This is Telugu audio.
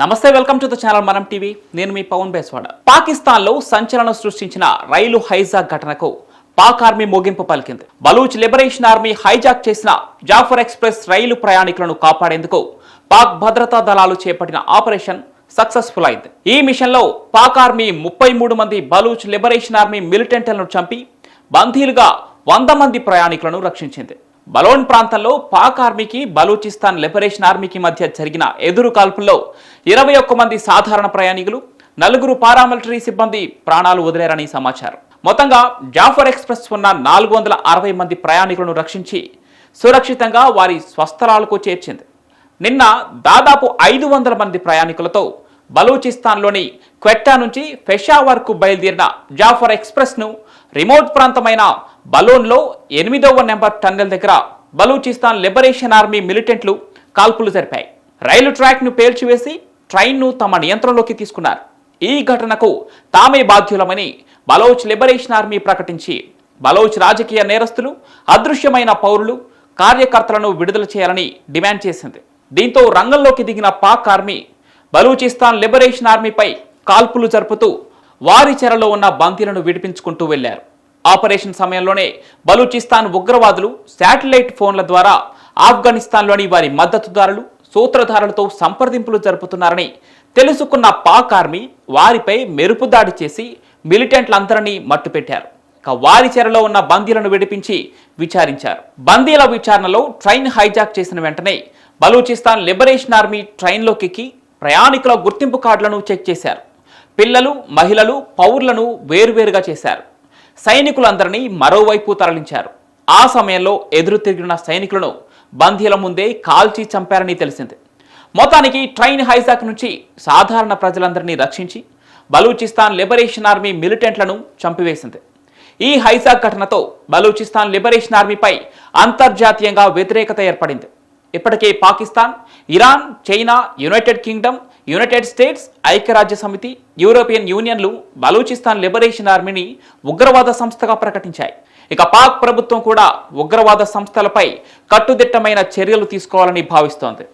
నమస్తే welcome to the channel Manam TV. నేను మీ పవన్ బేస్వాడ. పాకిస్తాన్లో సంచలనం సృష్టించిన రైలు హైజాక్ ఘటనకు పాక్ ఆర్మీ ముగింపు పలికింది. బలూచ్ లిబరేషన్ ఆర్మీ హైజాక్ చేసిన జాఫర్ ఎక్స్ప్రెస్ రైలు ప్రయాణికులను కాపాడేందుకు పాక్ భద్రతా దళాలు చేపట్టిన ఆపరేషన్ సక్సెస్ఫుల్ అయింది. ఈ మిషన్లో పాక్ ఆర్మీ ముప్పై మూడు మంది బలూచ్ లిబరేషన్ ఆర్మీ మిలిటెంట్లను చంపి బందీలుగా వంద మంది ప్రయాణికులను రక్షించింది. బలోన్ ప్రాంతంలో పాక్ ఆర్మీకి బలూచిస్తాన్ లిబరేషన్ ఆర్మీకి మధ్య జరిగిన ఎదురు కాల్పుల్లో ఇరవై ఒక్క మంది సాధారణ ప్రయాణికులు నలుగురు పారామిలిటరీ సిబ్బంది ప్రాణాలు వదిలేరని సమాచారం. మొత్తంగా జాఫర్ ఎక్స్ప్రెస్ ఉన్న నాలుగు వందల అరవై మంది ప్రయాణికులను రక్షించి సురక్షితంగా వారి స్వస్థలాలకు చేర్చింది. నిన్న దాదాపు ఐదు వందల మంది ప్రయాణికులతో బలూచిస్తాన్లోని క్వెట్టా నుంచి పెషావర్కు బయలుదేరిన జాఫర్ ఎక్స్ప్రెస్ను రిమోట్ ప్రాంతమైన బలోన్లో ఎనిమిదవ నెంబర్ టన్నెల్ దగ్గర బలూచిస్తాన్ లిబరేషన్ ఆర్మీ మిలిటెంట్లు కాల్పులు జరిపాయి. రైలు ట్రాక్ను పేల్చివేసి ట్రైన్ను తమ నియంత్రణలోకి తీసుకున్నారు. ఈ ఘటనకు తామే బాధ్యులమని బలోచ్ లిబరేషన్ ఆర్మీ ప్రకటించి బలోచ్ రాజకీయ నేరస్తులు అదృశ్యమైన పౌరులు కార్యకర్తలను విడుదల చేయాలని డిమాండ్ చేసింది. దీంతో రంగంలోకి దిగిన పాక్ ఆర్మీ బలూచిస్తాన్ లిబరేషన్ ఆర్మీపై కాల్పులు జరుపుతూ వారి చెరలో ఉన్న బందీలను విడిపించుకుంటూ వెళ్ళారు. ఆపరేషన్ సమయంలోనే బలూచిస్తాన్ ఉగ్రవాదులు శాటిలైట్ ఫోన్ల ద్వారా ఆఫ్ఘనిస్తాన్లోని వారి మద్దతుదారులు సూత్రధారులతో సంప్రదింపులు జరుపుతున్నారని తెలుసుకున్న పాక్ ఆర్మీ వారిపై మెరుపు దాడి చేసి మిలిటెంట్లందరినీ మట్టుపెట్టారు. ఇక వారి చెరలో ఉన్న బందీలను విడిపించి విచారించారు. బందీల విచారణలో ట్రైన్ హైజాక్ చేసిన వెంటనే బలూచిస్తాన్ లిబరేషన్ ఆర్మీ ట్రైన్లోకి ప్రయాణికుల గుర్తింపు కార్డులను చెక్ చేశారు. పిల్లలు మహిళలు పౌరులను వేరువేరుగా చేశారు. సైనికులందరినీ మరోవైపు తరలించారు. ఆ సమయంలో ఎదురు తిరిగిన సైనికులను బందీల ముందే కాల్చి చంపారని తెలిసింది. మొత్తానికి ట్రైన్ హైజాక్ నుంచి సాధారణ ప్రజలందరినీ రక్షించి బలూచిస్తాన్ లిబరేషన్ ఆర్మీ మిలిటెంట్లను చంపివేసింది. ఈ హైజాక్ ఘటనతో బలూచిస్తాన్ లిబరేషన్ ఆర్మీపై అంతర్జాతీయంగా వ్యతిరేకత ఏర్పడింది. ఇప్పటికే Pakistan Iran China United Kingdom United States ఐక్యరాజ్య సమితి యూరోపియన్ యూనియన్లు బలూచిస్తాన్ లిబరేషన్ ఆర్మీని ఉగ్రవాద సంస్థగా ప్రకటించాయి. ఇక పాక్ ప్రభుత్వం కూడా ఉగ్రవాద సంస్థలపై కట్టుదిట్టమైన చర్యలు తీసుకోవాలని భావిస్తోంది.